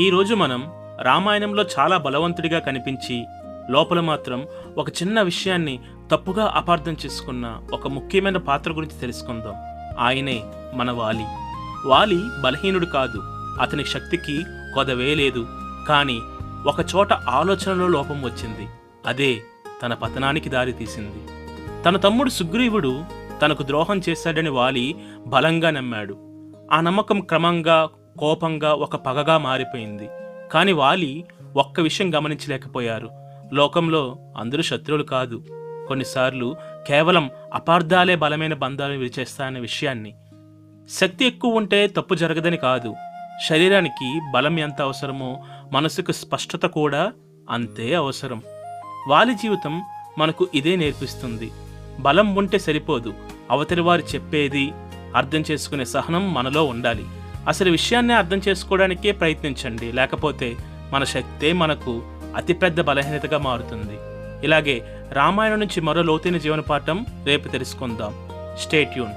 ఈరోజు మనం రామాయణంలో చాలా బలవంతుడిగా కనిపించి లోపల మాత్రం ఒక చిన్న విషయాన్ని తప్పుగా అపార్థం చేసుకున్న ఒక ముఖ్యమైన పాత్ర గురించి తెలుసుకుందాం. ఆయనే మన వాలి. వాలి బలహీనుడు కాదు. అతని శక్తికి కొదవే లేదు. కానీ ఒకచోట ఆలోచనలో లోపం వచ్చింది. అదే తన పతనానికి దారి తీసింది. తన తమ్ముడు సుగ్రీవుడు తనకు ద్రోహం చేశాడని వాలి బలంగా నమ్మాడు. ఆ నమ్మకం క్రమంగా కోపంగా ఒక పగగా మారిపోయింది. కాని వాలి ఒక్క విషయం గమనించలేకపోయారు. లోకంలో అందరూ శత్రువులు కాదు. కొన్నిసార్లు కేవలం అపార్థాలే బలమైన బంధాలు విరిచేస్తాయన్న విషయాన్ని. శక్తి ఎక్కువ ఉంటే తప్పు జరగదని కాదు. శరీరానికి బలం ఎంత అవసరమో మనసుకు స్పష్టత కూడా అంతే అవసరం. వాలి జీవితం మనకు ఇదే నేర్పిస్తుంది. బలం ఉంటే సరిపోదు. అవతలి వారు చెప్పేది అర్థం చేసుకునే సహనం మనలో ఉండాలి. అసలు విషయాన్ని అర్థం చేసుకోవడానికే ప్రయత్నించండి. లేకపోతే మన శక్తే మనకు అతిపెద్ద బలహీనతగా మారుతుంది. ఇలాగే రామాయణం నుంచి మరో లోతైన జీవన పాఠం రేపు తెలుసుకుందాం. స్టేట్యూన్.